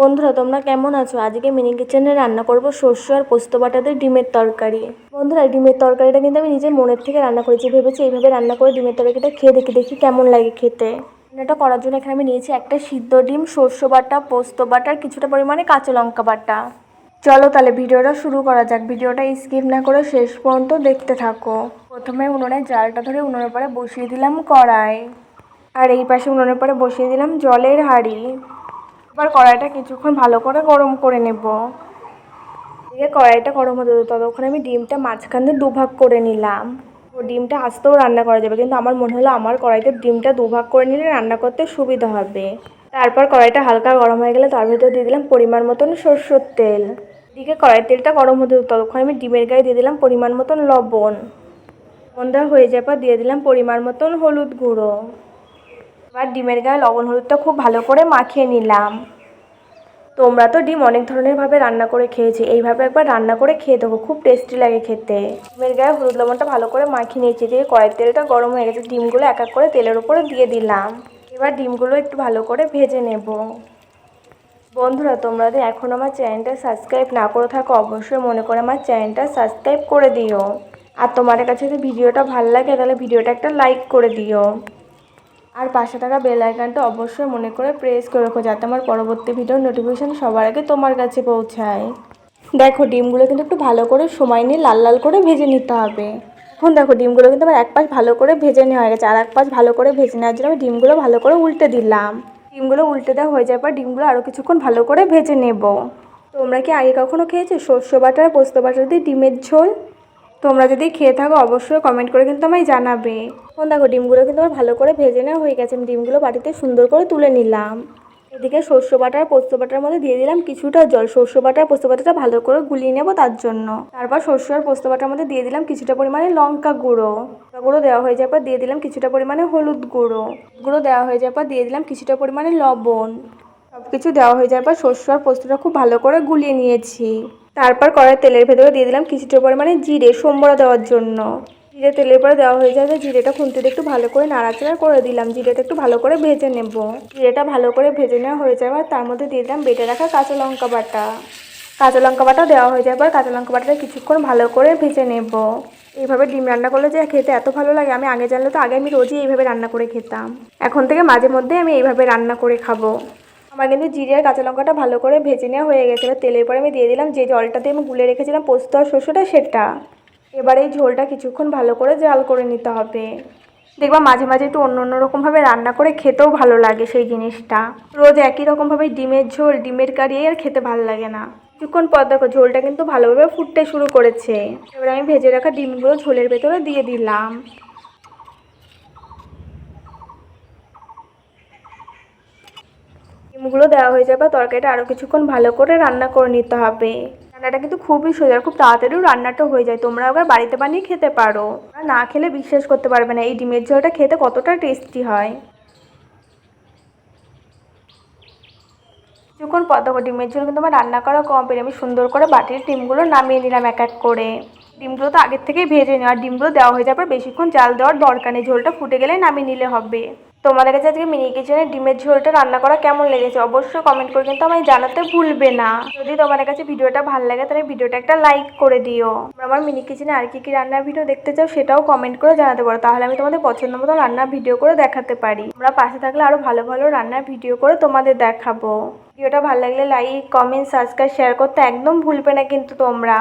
বন্ধুরা, তোমরা কেমন আছো? আজকে মিনি কিচেনে রান্না করব শস্য আর পোস্ত বাটাতে ডিমের তরকারি। বন্ধুরা ডিমের তরকারিটা কিন্তু আমি নিজের মনের থেকে রান্না করেছি, ভেবেছি এইভাবে রান্না করে ডিমের তরকারিটা খেয়ে দেখি দেখি কেমন লাগে খেতে। রান্নাটা করার জন্য এখানে আমি নিয়েছি একটা সিদ্ধ ডিম শস্য বাটা, পোস্ত বাটার কিছুটা পরিমাণে কাঁচা লঙ্কা বাটা। চলো তাহলে ভিডিওটা শুরু করা যাক। ভিডিওটা স্কিপ না করে শেষ পর্যন্ত দেখতে থাকো। প্রথমে উনুনে জালটা ধরে উনুনের পরে বসিয়ে দিলাম কড়াই। আর এই পাশে উনুনের পরে বসিয়ে দিলাম জলের হাঁড়ি। এবার কড়াইটা কিছুক্ষণ ভালো করে গরম করে নেব। এদিকে কড়াইটা গরম হতে ততক্ষণ আমি ডিমটা মাঝখান দিয়ে দুভাগ করে নিলাম। ডিমটা আস্তেও রান্না করা যাবে, কিন্তু আমার মনে হলো আমার কড়াইতে ডিমটা দুভাগ করে নিলে রান্না করতে সুবিধা হবে। তারপর কড়াইটা হালকা গরম হয়ে গেলে তার ভিতরে দিয়ে দিলাম পরিমাণ মতন সরষের তেল। এদিকে কড়াই তেলটা গরম হতে ততক্ষণ আমি ডিমের গায়ে দিয়ে দিলাম পরিমাণ মতন লবণ। লবণটা হয়ে যাওয়ার পর দিয়ে দিলাম পরিমাণ মতন হলুদ গুঁড়ো। এবার ডিমের গায়ে লবণ হলুদটা খুব ভালো করে মাখিয়ে নিলাম। তোমরা তো ডিম অনেক ধরনের ভাবে রান্না করে খেয়েছি, এইভাবে একবার রান্না করে খেয়ে দেবো খুব টেস্টি লাগে খেতে। ডিমের গায়ে হলুদ লবণটা ভালো করে মাখিয়ে নিয়েছি দিয়ে কড়াই তেলটা গরম হয়ে গেছে, ডিমগুলো এক এক করে তেলের উপরে দিয়ে দিলাম। এবার ডিমগুলো একটু ভালো করে ভেজে নেব। বন্ধুরা, তোমরা এখন আমার চ্যানেলটা সাবস্ক্রাইব না করে থাকো, অবশ্যই মনে করে আমার চ্যানেলটা সাবস্ক্রাইব করে দিও। আর তোমাদের কাছে যদি ভিডিওটা ভালো লাগে, তাহলে ভিডিওটা একটা লাইক করে দিও। আর পাশে থাকা বেল আইকনটা অবশ্যই মনে করে প্রেস করে রাখো যাতে আমার পরবর্তী ভিডিওর নোটিফিকেশান সবার আগে তোমার কাছে পৌঁছায়। দেখো, ডিমগুলো কিন্তু একটু ভালো করে সময় নিয়ে লাল লাল করে ভেজে নিতে হবে। এখন দেখো, ডিমগুলো কিন্তু আমার এক পাশ ভালো করে ভেজে নেওয়া হয়ে গেছে, আর এক পাশ ভালো করে ভেজে নেওয়ার জন্য আমি ডিমগুলো ভালো করে উল্টে দিলাম। ডিমগুলো উল্টে দেওয়া হয়ে যাওয়ার পর ডিমগুলো আরও কিছুক্ষণ ভালো করে ভেজে নেব। তোমরা কি আগে কখনো খেয়েছো? শস্য বাটার, পোস্ত বাটার দিয়ে ডিমের ঝোল? তোমরা যদি খেয়ে থাকো, অবশ্যই কমেন্ট করে কিন্তু আমায় জানাবে। এখন দেখো, ডিমগুলো কিন্তু আমার ভালো করে ভেজে নেওয়া হয়ে গেছে। আমি ডিমগুলো বাটিতে সুন্দর করে তুলে নিলাম। এদিকে শস্য বাটার, পোস্ত বাটার মধ্যে দিয়ে দিলাম কিছুটা জল। শস্য বাটার, পোস্ত বাটাটা ভালো করে গুলিয়ে নেব তার জন্য। তারপর শস্য আর পোস্ত বাটার মধ্যে দিয়ে দিলাম কিছুটা পরিমাণে লঙ্কা গুঁড়ো। লঙ্কা গুঁড়ো দেওয়া হয়ে যাওয়ার পর দিয়ে দিলাম কিছুটা পরিমাণে হলুদ গুঁড়ো। গুঁড়ো দেওয়া হয়ে যাওয়ার পর দিয়ে দিলাম কিছুটা পরিমাণে লবণ। সব কিছু দেওয়া হয়ে যাওয়ার পর শস্য আর পোস্তটা খুব ভালো করে গুলিয়ে নিয়েছি। তারপর কড়াই তেলের ভেতরে দিয়ে দিলাম কিছুটা পরিমাণে জিরে সোমবড়া দেওয়ার জন্য। জিরে তেলের পরে দেওয়া হয়ে যাবে জিরেটা খুন্তিতে একটু ভালো করে নাড়াচাড়া করে দিলাম। জিরেটা একটু ভালো করে ভেজে নেব। জিরেটা ভালো করে ভেজে নেওয়া হয়ে যাবে তার মধ্যে দিয়ে দিলাম বেটে রাখা কাঁচা লঙ্কা বাটা। কাঁচা লঙ্কা বাটা দেওয়া হয়ে যাবে কাঁচা লঙ্কা বাটাটা কিছুক্ষণ ভালো করে ভেজে নেব। এইভাবে ডিম রান্না করলে যে খেতে এত ভালো লাগে, আমি আগে জানলে তো আগে আমি রোজই এইভাবে রান্না করে খেতাম। এখন থেকে মাঝে মধ্যে আমি এইভাবে রান্না করে খাব। আমার কিন্তু জিরে আর কাঁচা লঙ্কাটা ভালো করে ভেজে নেওয়া হয়ে গেছে এবার তেলের পরে আমি দিয়ে দিলাম যে জলটাতে আমি গুলে রেখেছিলাম পোস্ত আর শস্যটা সেটা। এবার এই ঝোলটা কিছুক্ষণ ভালো করে জাল করে নিতে হবে। দেখবা মাঝে মাঝে একটু অন্য অন্য রকমভাবে রান্না করে খেতেও ভালো লাগে সেই জিনিসটা। রোজ একই রকমভাবে ডিমের ঝোল, ডিমের কারি আর খেতে ভালো লাগে না। কিছুক্ষণ পর দেখো ঝোলটা কিন্তু ভালোভাবে ফুটতে শুরু করেছে। এবার আমি ভেজে রাখা ডিমগুলো ঝোলের ভেতরে দিয়ে দিলাম। ডিমগুলো দেওয়া হয়ে যাবে, তরকারিটা আরও কিছুক্ষণ ভালো করে রান্না করে নিতে হবে। রান্নাটা কিন্তু খুবই সোজা খুব তাড়াতাড়িও রান্নাটা হয়ে যায়। তোমরা আবার বাড়িতে বানিয়ে খেতে পারো। না খেলে বিশ্বাস করতে পারবে না, এই ডিমের ঝোলটা খেতে কতটা টেস্টি হয়। কিছুক্ষণ পর দেখো, ডিমের ঝোল কিন্তু আমার রান্না করা কমপ্লিট আমি সুন্দর করে বাটির ডিমগুলো নামিয়ে নিলাম এক এক করে। ডিমগুলো তো আগের থেকেই ভেজে নেওয়া ডিমগুলো দেওয়া হয়ে পর বেশিক্ষণ জাল দেওয়ার দরকার নেই, ঝোলটা ফুটে গেলে নামিয়ে নিলে হবে। তোমাদের কাছে আজকে মিনি কিচেনের ডিমের ঝোলটা রান্না করা কেমন লেগেছে অবশ্যই কমেন্ট করে কিন্তু আমায় জানাতে ভুলবে না। যদি তোমাদের কাছে ভিডিওটা ভালো লাগে তাহলে ভিডিওটা একটা লাইক করে দিও। আমার মিনি কিচেনে আর কি কি রান্নার ভিডিও দেখতে চাও সেটাও কমেন্ট করে জানাতে পারো। তাহলে আমি তোমাদের পছন্দ মতো রান্নার ভিডিও করে দেখাতে পারি। আমরা পাশে থাকলে আরও ভালো ভালো রান্নার ভিডিও করে তোমাদের দেখাবো। ভিডিওটা ভালো লাগলে লাইক কমেন্ট সাবস্ক্রাইব শেয়ার করতে একদম ভুলবে না কিন্তু তোমরা।